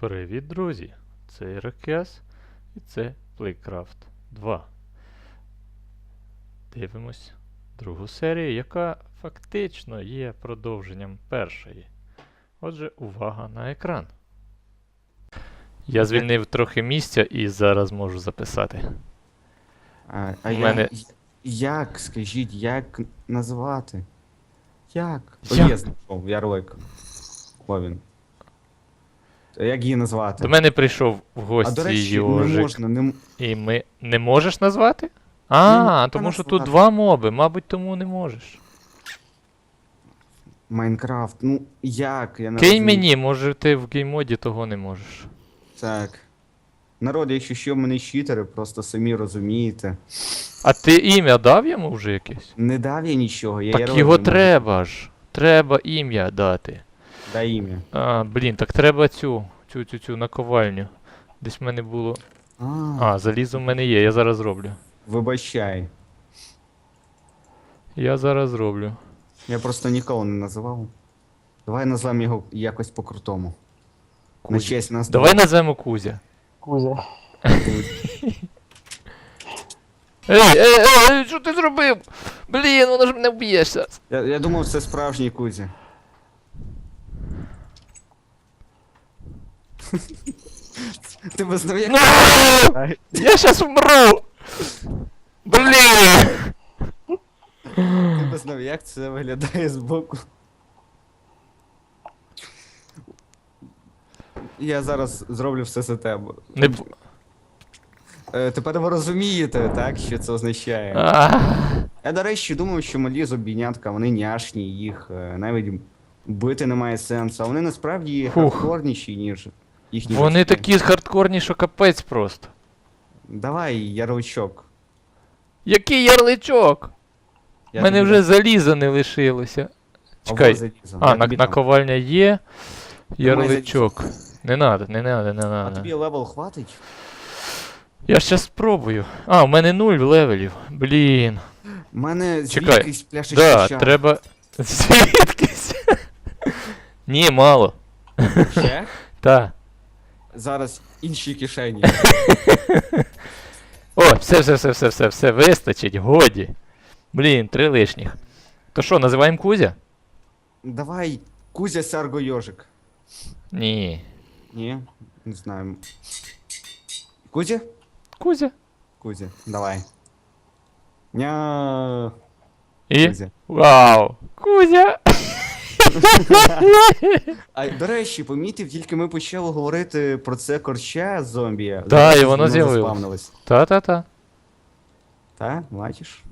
Привіт, друзі! Це Ірокез і це Playcraft 2. Дивимось другу серію, яка фактично є продовженням першої. Отже, увага на екран. Я звільнив трохи місця і зараз можу записати. А, а У я, як, скажіть, як назвати? Як? О, Як? є знайшов, ярлик. О, він. Як її назвати? До мене прийшов в а гості до речі, не можна, не І ми. Не можеш назвати? А, можна тому що тут два моби, мабуть, тому не можеш. Майнкрафт. Ну, як? Я не Кинь розумію. мені, може ти в геймоді того не можеш. Так. Народ, якщо що, в мене читери, просто самі розумієте. А ти ім'я дав йому вже якесь? Не дав я нічого, я Так ярлик його треба ж. Треба ім'я дати. Дай ім'я. А, блін, так треба цю, цю, цю, цю наковальню. Десь в мене було. А, А, залізо в мене є, я зараз зроблю. вибачай. Я зараз зроблю. Я просто ніколи не називав. Давай назвемо його якось по-крутому. На честь нас. Давай назвемо Кузя. Кузя. Ей, ей, ей, ей, що ти зробив? Блін, воно ж мене вб'є зараз. Я, я думав, це справжній Кузя. Без знав, як... Ну, я щас вмру! Блін! Ти без знав, як це виглядає збоку. Я зараз зроблю все за тебе. Не... б- Е, тепер ви розумієте, так, що це означає. А, Я, до речі, думав, що малі зубінятка, вони няшні, їх е, навіть бити немає сенсу, а вони насправді Фух. хардкорніші, ніж їхні. Вони батьки. такі хардкорні, що капець просто. Давай, ярличок. Який ярличок? У Я мене тобі вже заліза не лишилося. Чекай. А, на, тобі дам. наковальня є. Ярличок. Не надо, не надо, не А надо. тобі левел хватить? Я щас спробую. А, у мене нуль левелів. Блін. У мене Чекай. звідкись пляшечка Да, чаю. треба. Звідкись? Ні, мало. Ще? Та. Зараз інші кишені. О, все, все, все, все, все, все, вистачить, годі. Блін, три лишніх. То що, називаємо Кузя? Давай, Кузя Сарго Йожик. Ні. Ні, не знаю. Кузя? Кузя. Кузя, давай. Ня. І. Кузя. Вау! Кузя! А до речі, помітив, тільки ми почали говорити про це корча зомбі. Да, зараз і воно з'явилось. Та-та-та. Та, бачиш?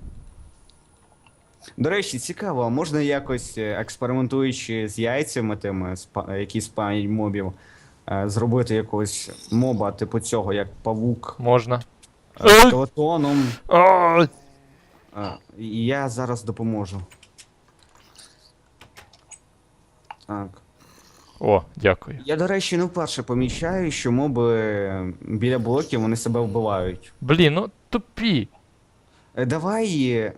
До речі, цікаво, а можна якось е, експериментуючи з яйцями тими, які спають мобів, е, зробити якогось моба, типу цього, як павук, Можна. О, Е, І я зараз допоможу. Так. О, дякую. Я, до речі, не вперше помічаю, що моби біля блоків вони себе вбивають. Блін, ну тупі. Е, Давай е,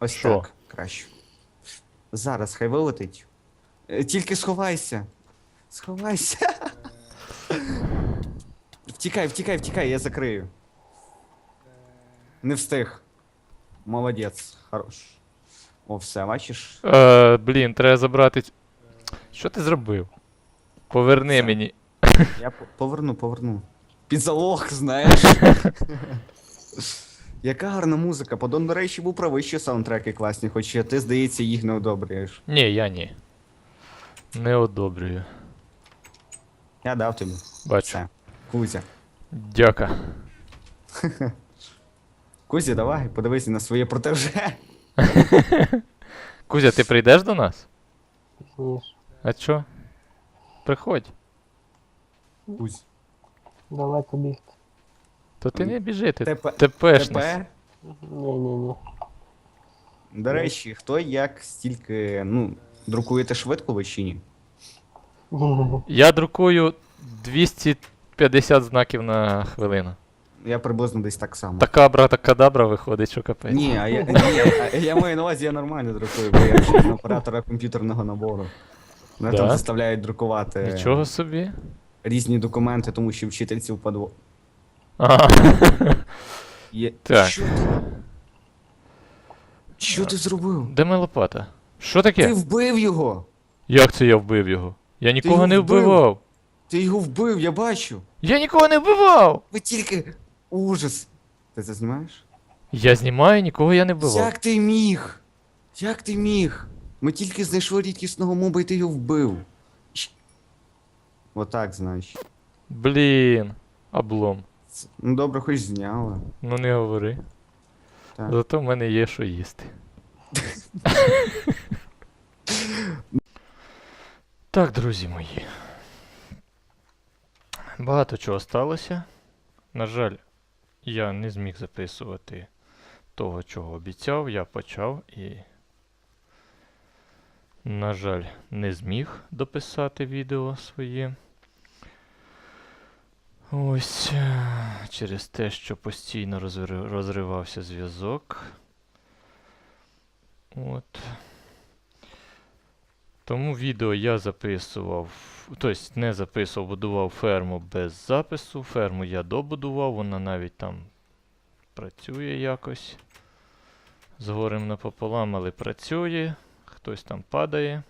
ось Що? так краще. Зараз хай вилетить. Е, Тільки сховайся. Сховайся. Втікай, втікай, втікай, я закрию. Не встиг. Молодець, хорош. О, все, бачиш? Е, блін, треба забрати. ць- Що ти зробив? Поверни мені. Я по- поверну, поверну. Під залог, знаєш. Яка гарна музика. Подон, до речі, був правий, що саундтреки класні, хоча ти, здається, їх не одобрюєш. Ні, я ні. Не одобрюю. Я дав тобі. Бачу. Все. Кузя. Дяка. Кузя, давай, подивися на своє протеже. Кузя, ти прийдеш до нас? Пізніше. А чо? Приходь. Кузь. Далеко бігти. То ти не біжи, ти ТП. ТП. Ні-ні-ні. До речі, хто як стільки, ну, друкуєте швидко ви чи ні? Ні-ні-ні. Я друкую 250 знаків на хвилину. Я приблизно десь так само. Така брата кадабра виходить, що капець. Ні, а я, ні, а я маю на увазі, я нормально друкую, бо я член оператора комп'ютерного набору. Мене Да? там заставляють друкувати. Нічого собі. різні документи, тому що вчительці впадло. Ага. Є... Так. Що ти? Що ти зробив? Де моя лопата? Що таке? Ти вбив його! Як це я вбив його? Я нікого його не вбив? вбивав. Ти його вбив, я бачу! Я нікого не вбивав! Ви тільки. Ужас! Ти це знімаєш? Я знімаю, нікого я не вбивав. Як ти міг? Як ти міг? Ми тільки знайшли рідкісного моба і ти його вбив. Щ- Отак, значить. Блін. Облом. Ну добре, хоч зняла. Ну не говори. Так. Зато в мене є що їсти. так, друзі мої. Багато чого сталося. На жаль, я не зміг записувати того, чого обіцяв. Я почав і. На жаль, не зміг дописати відео своє. Ось е, через те, що постійно розривався зв'язок. От. Тому відео я записував, тобто не записував, будував ферму без запису. Ферму я добудував, вона навіть там працює якось. З горем напополам, але працює. Хтось там падає.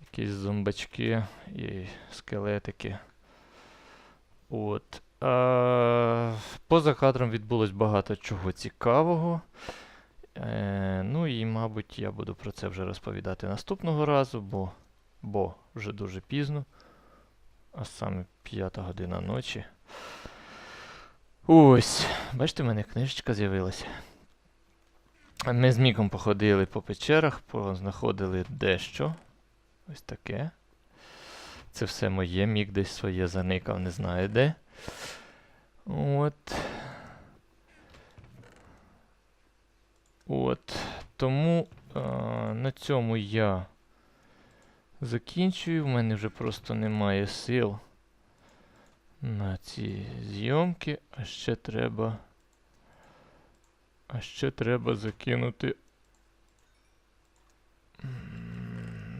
Якісь зомбачки і скелетики. От. А, поза кадром відбулось багато чого цікавого. Е, ну і, мабуть, я буду про це вже розповідати наступного разу, бо, бо вже дуже пізно. А саме п'ята година ночі. Ось, бачите, в мене книжечка з'явилася. Ми з Міком походили по печерах, познаходили дещо. Ось таке. Це все моє, мік десь своє заникав, не знаю де. От. От. Тому е, на цьому я закінчую. В мене вже просто немає сил на ці зйомки. А ще треба. А ще треба закинути.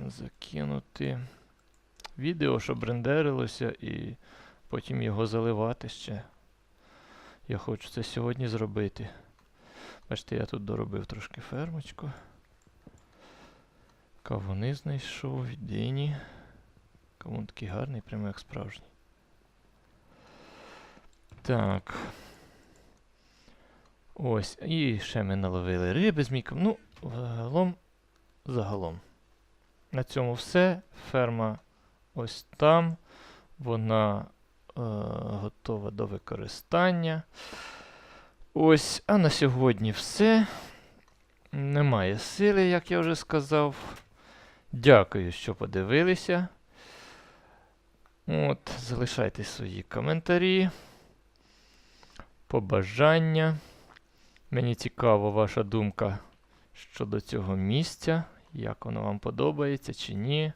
Закинути відео, щоб рендерилося, і потім його заливати ще. Я хочу це сьогодні зробити. Бачите, я тут доробив трошки фермочку. Кавуни знайшов, дині. Кавун такий гарний, прямо як справжній. Так. Ось. І ще ми наловили риби з міком. Ну, загалом, загалом. На цьому все. Ферма ось там. Вона е, готова до використання. Ось, а на сьогодні все. Немає сили, як я вже сказав. Дякую, що подивилися. От, залишайте свої коментарі, побажання. Мені цікава ваша думка щодо цього місця, як воно вам подобається чи ні.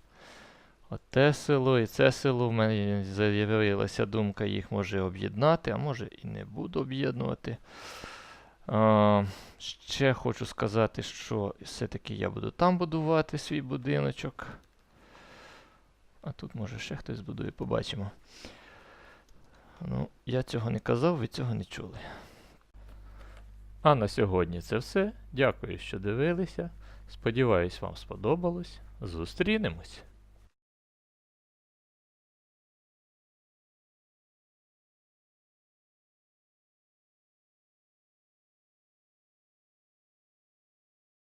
Оте село і це село. В мене з'явилася думка їх може об'єднати, а може і не буду об'єднувати. Ще хочу сказати, що все-таки я буду там будувати свій будиночок. А тут може ще хтось будує, побачимо. Ну, я цього не казав, ви цього не чули. А на сьогодні це все. Дякую, що дивилися. Сподіваюсь, вам сподобалось. Зустрінемось!